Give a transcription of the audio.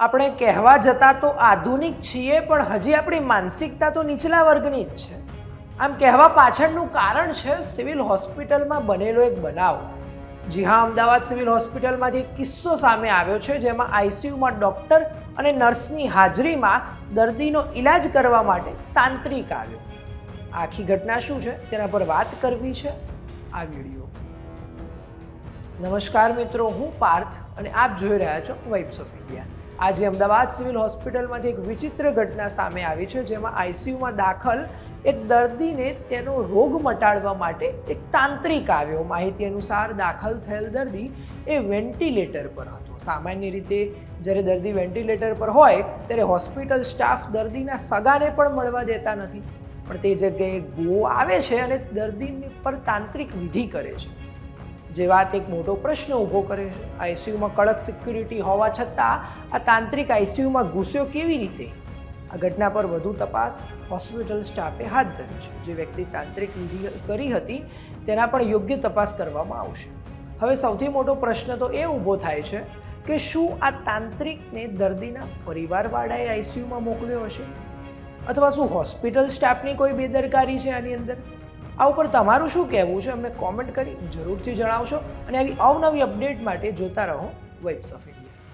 આપણે કહેવા જતાં તો આધુનિક છીએ, પણ હજી આપણી માનસિકતા તો નીચલા વર્ગની જ છે. આમ કહેવા પાછળનું કારણ છે સિવિલ હોસ્પિટલમાં બનેલો એક બનાવ. જી હા, અમદાવાદ સિવિલ હોસ્પિટલમાંથી એક કિસ્સો સામે આવ્યો છે, જેમાં આઈસીયુમાં ડૉક્ટર અને નર્સની હાજરીમાં દર્દીનો ઇલાજ કરવા માટે તાંત્રિક આવ્યો. આખી ઘટના શું છે? તેના પર વાત કરવી છે આ વીડિયો. નમસ્કાર મિત્રો, હું પાર્થ અને આપ જોઈ રહ્યા છો વાઇબ્સ ઓફ ઇન્ડિયા આજે અમદાવાદ સિવિલ હોસ્પિટલમાંથી એક વિચિત્ર ઘટના સામે આવી છે, જેમાં આઈસીયુમાં દાખલ એક દર્દીને તેનો રોગ મટાડવા માટે એક તાંત્રિક આવ્યો. માહિતી અનુસાર દાખલ થયેલ દર્દી એ વેન્ટિલેટર પર હતો. સામાન્ય રીતે જ્યારે દર્દી વેન્ટિલેટર પર હોય, ત્યારે હોસ્પિટલ સ્ટાફ દર્દીના સગાને પણ મળવા દેતા નથી. પણ તે જગ્યાએ ગો આવે છે અને દર્દીની પર તાંત્રિક વિધિ કરે છે. જે વાત એક મોટો પ્રશ્ન ઊભો કરે છે. આઈસીયુમાં કડક સિક્યુરિટી હોવા છતાં આ તાંત્રિક આઈસીયુમાં ઘૂસ્યો કેવી રીતે? આ ઘટના પર વધુ તપાસ હોસ્પિટલ સ્ટાફે હાથ ધરી છે. જે વ્યક્તિ તાંત્રિક વિધિ કરી હતી, તેના પણ યોગ્ય તપાસ કરવામાં આવશે. હવે સૌથી મોટો પ્રશ્ન તો એ ઊભો થાય છે કે શું આ તાંત્રિકને દર્દીના પરિવારવાળાએ આઈસીયુમાં મોકલ્યો હશે? અથવા શું હોસ્પિટલ સ્ટાફની કોઈ બેદરકારી છે આની અંદર? આ ઉપર તમારું શું કહેવું છે અમને કોમેન્ટ કરી જરૂરથી જણાવશો અને આવી અવનવી અપડેટ માટે જોતા રહો વેબ્સ ઓફ ઇન્ડિયા